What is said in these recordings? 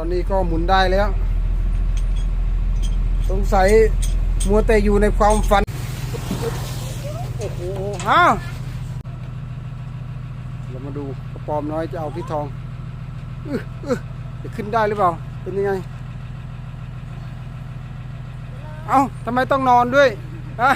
อนนี้ก็หมุนได้แล้ว สงสัยมัวแต่อยู่ในความฝัน โอ้โหฮะเรามาดูกระปอมน้อยจะเอาพี่ทองจะขึ้นได้หรือเปล่า เป็นยังไง เอา้าทำไมต้องนอนด้วยอะ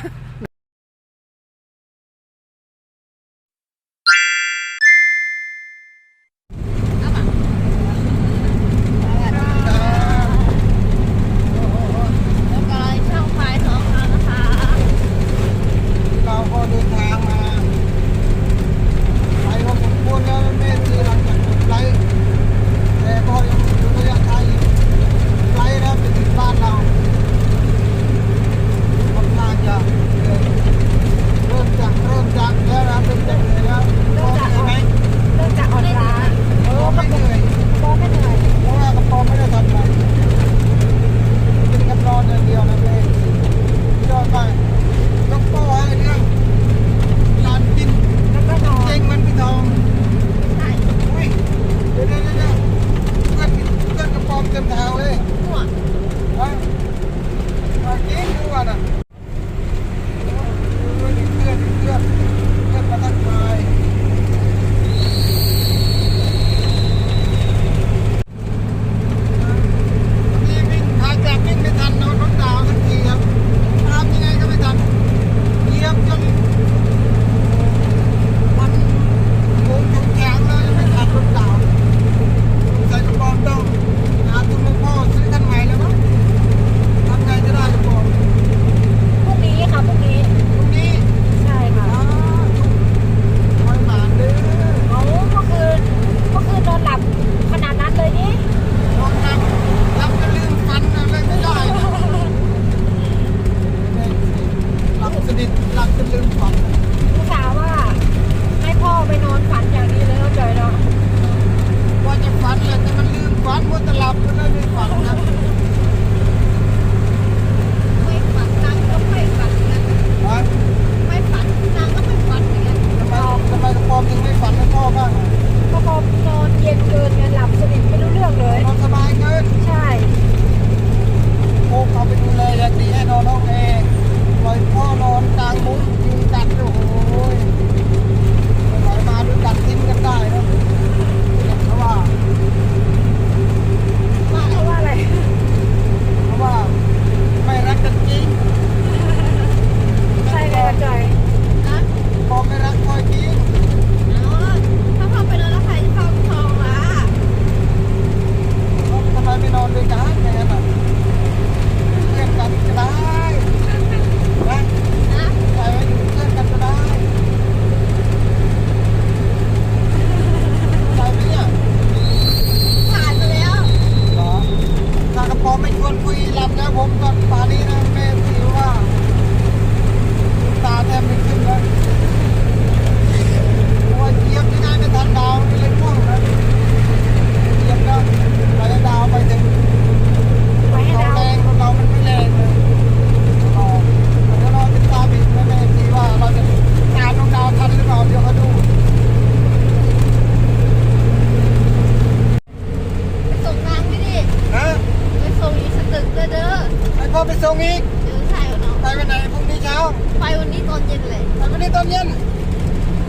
ตอนเย็น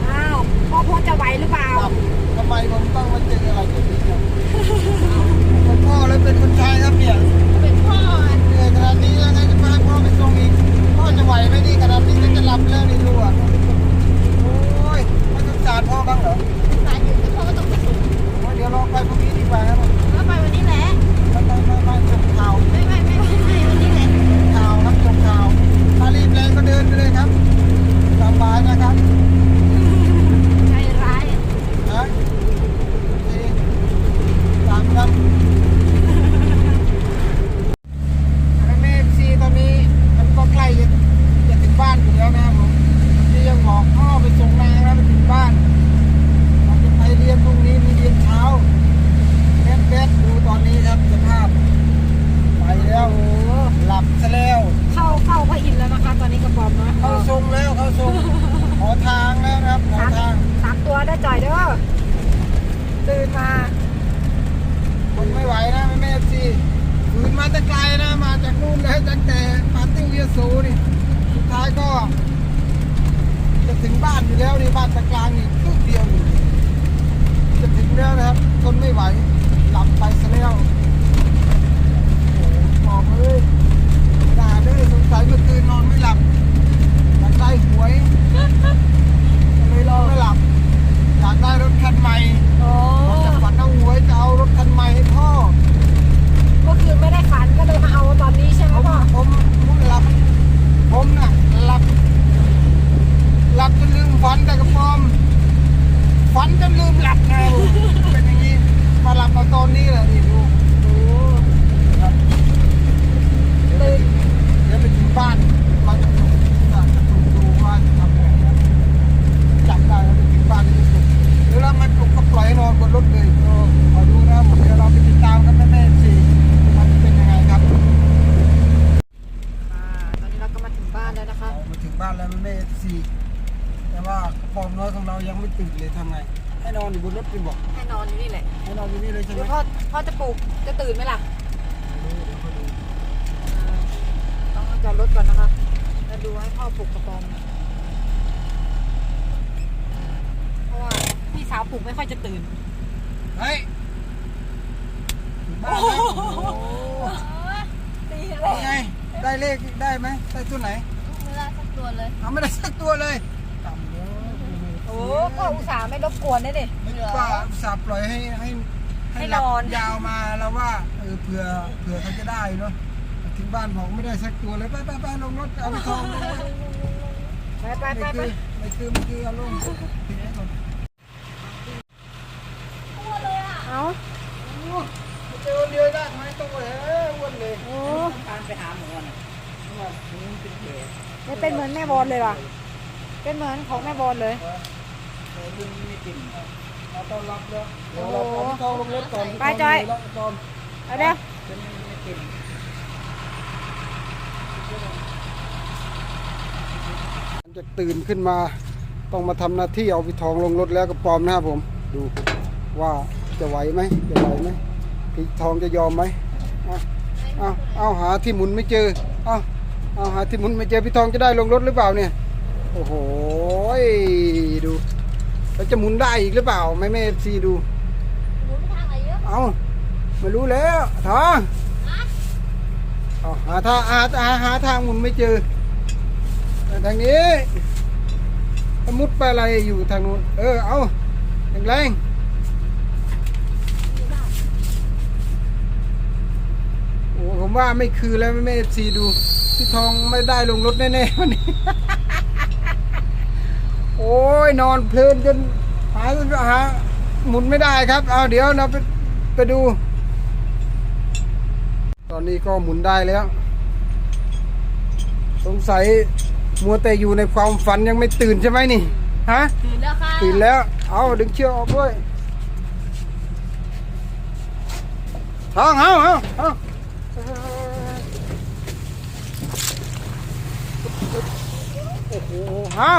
อ้าวพ่อพ่อจะไหวหรือเปล่า ทำไมผมต้องมาเจออะไรแบบนี้ครับเป็นพ่อแล้วเป็นคนชายครับเนี่ยเป็นพ่อเหนื่อยขนาดนี้แล้วนะจะพาพ่อไปส่งอีก พ่อจะไหวไหมนี่ขนาดนี้จะหลับเรื่องนี่ดูอะโอ้ยไม่สงจานพ่อบ้างเหรอ มาแต่ไกลนะ มาจากนู่นเลยจากแต่ปาร์ติ้งเวียสูนี่ สุดท้ายก็ จะถึงบ้านอยู่แล้วนี่บ้านตะกลางนี่ครึ่งเดียวจะถึงแล้วนะครับ ทนไม่ไหว หลับไปซะแล้วโอ้โหมองเลยด่าเลยสงสัยเมื่อคืนนอนไม่หลับอยากได้หวยก็เลยนอนไม่หลับ อยากได้รถคันใหม่ โอ้ ผมจะฝันเอาหวยจะเอารถคันใหม่ให้พ่อ เมื่อคืนไม่ได้ฝันก็เลยมาเอาตอนนี้ใช่ไหม ผม พ่อ ผมผมหลับ ผมน่ะหลับ หลับจนลืมฝันแต่กระปอม ฝันจนลืมหลับไงเป็นอย่างนี้ มาหลับเอาตอนนี้แหละนี่ดู โอ้ ครับ ตื่น เดี๋ยวไปถึงบ้านเราจะถูกจะถูกดูว่าจะทำยังไงนะจับได้แล้วไปถึงบ้านจะถูกหรือเราไม่ปลุกก็ปล่อยให้นอนบนรถเลยก็มาดูนะผมเดี๋ยวเราไปติดตามกันแม่ๆสิมันเป็นยังไงครับ อ่าตอนนี้เราก็มาถึงบ้านแล้วนะคะ เรามาถึงบ้านแล้วแม่ๆสิแต่ ว่ากระป๋อมน้อยของเรายังไม่ตื่นเลยทำไง ให้นอนอยู่บนรถดีบอก ให้นอนอยู่นี่แหละให้นอนอยู่นี่เลยใช่ไหเดี๋มยวพ่อพ่อจะปลุกจะตื่นไหมล่ะอ่าต้องจอดรถก่อนนะคะแล้วดูให้พ่อปลุกกระปอมเพราะว่าพี่สาวปลุกไม่ค่อยจะตื่นเฮ้ยถึงบ้านแล้วโอ้โหตีอะเป็นไงได้เลขได้ไหมได้ตัวไหนไม่ได้สักตัวเลยเอาไม่ได้สักตัวเลยต่ำเยอะโอ้ก็อุตส่าห์ไม่รบกวนนะดิป้าอุตสับปล่อยให้ให้ให้หลับนอน ยาวมาแล้วว่าเออเผื่อเผื่อเขาจะได้เนาะถึงบ้านบอกไม่ได้สักตัวเลยไปไปไปลงรถเอาไปทองเลยไปไปไม่ไปไปคือไม่คือไม่คือเอาลงทิ้งไว้ก่อนเอาโอ้ไม่เจอเดียวได้ไหมต้องไปเอ้ยอ้วนเลยโอ้การไปหาหมอน่ะว่เป็นแผลไม่เป็นเหมือนแม่บอลเลยว่ะเป็นเหมือนของแม่บอลเลย ดึงไม่กินเราต้อนรับแล้วเดี๋ยวเราเอาพี่ทองลงรถก่อนพี่ทงไปจอย แล้วก่อนเอาเดี๋ยวเป็นไม่กินจะตื่นขึ้นมาต้องมาทำหน้าที่เอาพี่ทองลงรถแล้วก็ปลอมนะครับผม ดูว่าจะไหวไหมจะไหวไหมพี่ทองจะยอมไหมเอาเอาเอาหาที่หมุนไม่เจอเอาเอาหาที่หมุนไม่เจอพี่ทองจะได้ลงรถหรือเปล่าเนี่ย โอ้โหดู แล้วจะหมุนได้อีกหรือเปล่าไม่แม่ซีดู หมุนทางไหนเยอะเอาไม่รู้แล้วทองเอาหาทางหาหาหาทางหมุนไม่เจอแต่ทางนี้สมุดไปอะไรอยู่ทางนู้นเออเอาแรงๆโอ้ผมว่าไม่คือแล้วแม่ซีดูพี่ทองไม่ได้ลงรถแน่ๆวันนี้ โอ้ยนอนเพลินจนหาหาหมุนไม่ได้ครับ เอาเดี๋ยวเราไปไปดู ตอนนี้ก็หมุนได้แล้ว สงสัยมัวแต่อยู่ในความฝันยังไม่ตื่นใช่ไหมนี่ฮะตื่นแล้วค่ะตื่นแล้ว เอาดึงเชือกออกด้วยเอาเอาเอาเอาโอ้โหเอา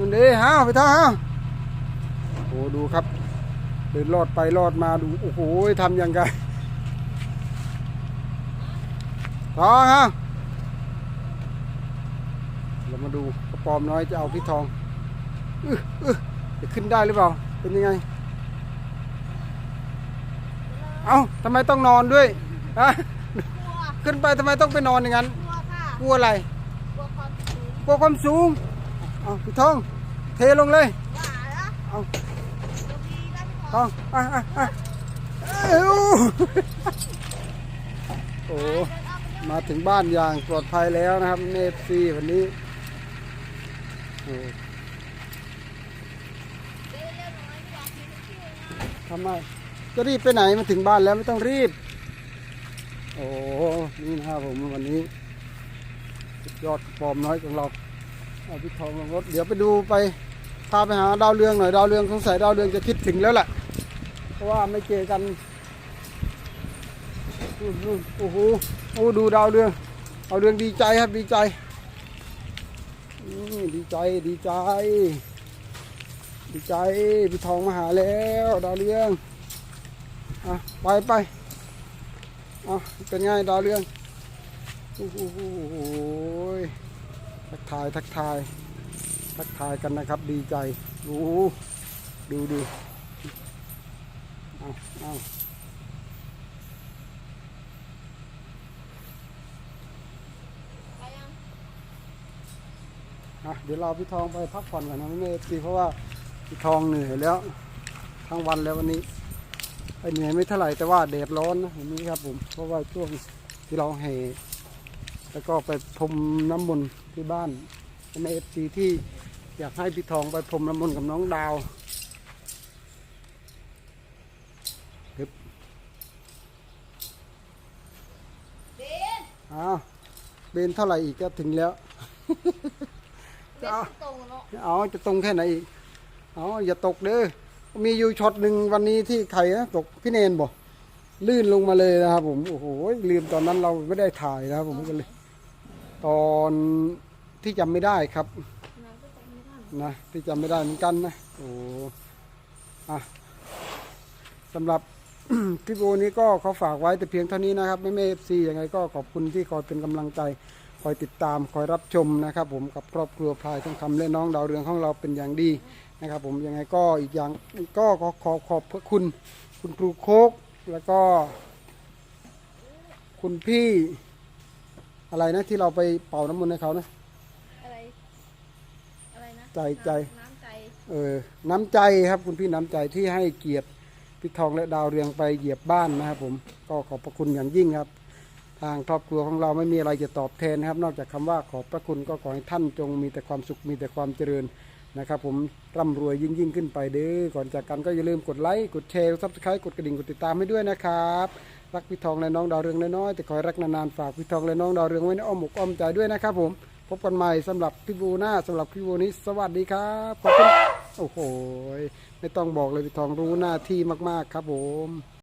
นุ่นดีเอาไปท่าเอาโอ้โหดูครับ เดินลอดไปลอดมาดู โอ้โหทำยังไงทองฮะเรามาดูกระปอมน้อยจะเอาพี่ทองอื้ออื้อจะขึ้นได้หรือเปล่า เป็นยังไง เอ้าทำไมต้องนอนด้วยฮะขึ้นไปทำไมต้องไปนอนอย่างนั้น กลัวค่ะ กลัวอะไร กลัวความสูง กลัวความสูง เอาพี่ทอง เทลงเลยเอาตรงได้พี่ทองอะอะอะเอ้โอ้มาถึงบ้านอย่างปลอดภัยแล้วนะครับเนฟซีวันนี้ทำไมจะรีบไปไหนมาถึงบ้านแล้วไม่ต้องรีบ โอ้นี่นะครับผมวันนี้ยอดปอมน้อยของเรา เอาพี่ทองลงรถ เดี๋ยวไปดูไปพาไปหาดาวเรืองหน่อยดาวเรืองสงสัยดาวเรืองจะคิดถึงแล้วแหละเพราะว่าไม่เจอกันโอ้โหโอ้ดูดาวเรืองดาวเรืองดีใจครับดีใจดีใจดีใจ ดีใจพี่ทองมาหาแล้วดาวเรืองอะไปไปเอาเป็นไงดาวเรืองโอ้โห ทักทายทักทาย ทักทายกันนะครับ ดีใจดูดูดูเอาเอาไปยังอะเดี๋ยวเราพี่ทองไปพักผ่อนกันนะไม่เอฟซีเพราะว่าพี่ทองเหนื่อยแล้ว ทั้งวันแล้ววันนี้ไอเหนื่อยไม่เท่าไหร่แต่ว่าแดดร้อนนะเห็นไหมครับผมเพราะว่าช่วงที่เราแห่แล้วก็ไปพรมน้ำมนต์ ที่บ้านในเอฟซีที่อยากให้พี่ทองไปพรมน้ำมนต์กับน้องดาวครับเบนอ้าวเบนเท่าไหร่อีกก็ถึงแล้วเบนตรงเนาะเอาจะตรงแค่ไหนอีก เอาอย่าตกเด้อ มีอยู่ช็อตหนึ่งวันนี้ที่ใครนะตกพี่เนนบอกลื่นลงมาเลยนะครับผม โอ้โหลืมตอนนั้นเราไม่ได้ถ่ายนะครับผมก็เลย ตอน ที่จำไม่ได้ครับนะที่จำไม่ได้เหมือนกันนะโอ้อะสำหรับคลิปโอนี้ก็เขาฝากไว้แต่เพียงเท่านี้นะครับไม่ไม่เอฟซียังไงก็ขอบคุณที่คอยเป็นกำลังใจคอยติดตามคอยรับชมนะครับ ผมกับครอบครัวพายทองคำและน้องดาวเรืองของเราเป็นอย่างดีนะครับ ผมยังไงก็อีกอย่างก็ขอขอขอบพระคุณ คุณครูโคกแล้วก็ คุณพี่อะไรนะที่เราไปเป่าน้ำมันให้เขานะ อะไร อะไรนะ ใจใจ น้ำใจเออ น้ำใจครับคุณพี่น้ำใจที่ให้เกียรติพี่ทองและดาวเรืองไปเหยียบบ้านนะครับผมก็ขอบพระคุณอย่างยิ่งครับ ทางครอบครัวของเราไม่มีอะไรจะตอบแทนนะครับ นอกจากคำว่าขอบพระคุณก็ขอให้ท่านจงมีแต่ความสุขมีแต่ความเจริญนะครับ ผมร่ำรวยยิ่งยิ่งขึ้นไปเด้อก่อนจากกันก็อย่าลืมกดไลค์กดแชร์ซับสไครต์กดกระดิ่งกดติดตามให้ด้วยนะครับรักพี่ทองและน้องดาวเรืองน้อยๆแต่ขอให้รักนานๆฝากพี่ทองและน้องดาวเรืองไว้ในอ้อมอกอ้อมใจด้วยนะครับผม พบกันใหม่สำหรับพี่บูหน้าสำหรับพี่บูนี้ สวัสดีครับขอบคุณโอ้โห ไม่ต้องบอกเลยพี่ทองรู้หน้าที่มาก ๆ ครับผม